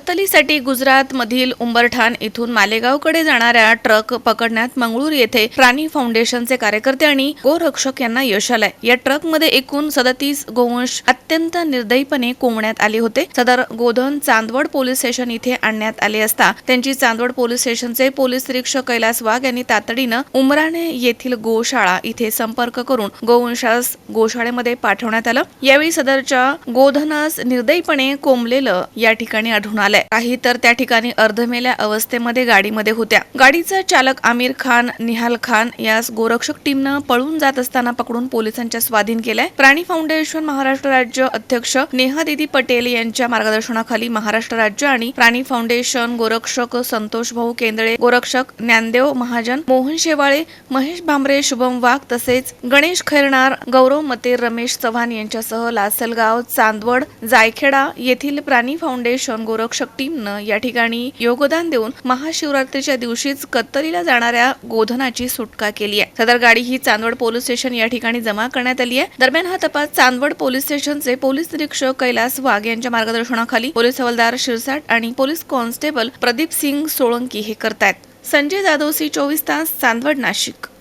कत्तलीसाठी गुजरात मधील उंबरठाण इथून मालेगावकडे जाणाऱ्या ट्रक पकडण्यात मंगळूर येथे प्राणी फाउंडेशनचे कार्यकर्ते आणि गोरक्षक यांना यश आलंय. या ट्रकमध्ये एकूण सदतीस गोवंश अत्यंत निर्दयीपणे कोंबण्यात आले होते. सदर गोधन चांदवड पोलीस स्टेशन इथे आणण्यात आले असता त्यांची चांदवड पोलीस स्टेशनचे पोलीस निरीक्षक कैलास वाघ यांनी तातडीनं उमराणे येथील गोशाळा इथे संपर्क करून गोवंशास गोशाळेमध्ये पाठवण्यात आलं. यावेळी सदरच्या गोधनास निर्दयीपणे कोंबलेलं या ठिकाणी आढळून आलाय काही तर त्या ठिकाणी अर्धमेल्या अवस्थेमध्ये गाडीमध्ये होत्या. गाडीचा चालक आमिर खान निहाल खान यास गोरक्षक टीमनं पळून जात असताना पकडून पोलिसांच्या स्वाधीन केलाय. प्राणी फाउंडेशन महाराष्ट्र राज्य अध्यक्ष नेहा दिदी पटेल यांच्या मार्गदर्शनाखाली महाराष्ट्र राज्य आणि प्राणी फाउंडेशन गोरक्षक संतोष भाऊ केंद्रे गोरक्षक ज्ञानदेव महाजन मोहन शेवाळे महेश भांबरे शुभम वाघ तसेच गणेश खैरणार गौरव मते रमेश चव्हाण यांच्यासह लासलगाव चांदवड जायखेडा येथील प्राणी फाउंडेशन गोरक्षक टीमनं या ठिकाणी योगदान देऊन महाशिवरात्रीच्या दिवशीच कत्तलीला जाणाऱ्या गोधनाची सुटका केली आहे. सदर गाडी ही चांदवड पोलीस स्टेशन या ठिकाणी जमा करण्यात आली आहे. दरम्यान हा तपास चांदवड पोलीस स्टेशनचे पोलीस निरीक्षक कैलास वाघ यांच्या मार्गदर्शनाखाली पोलीस हवालदार शिरसाट आणि पोलीस कॉन्स्टेबल प्रदीप सिंग सोळंकी हे करतायत. संजय जाधव सी चोवीस तास चांदवड नाशिक.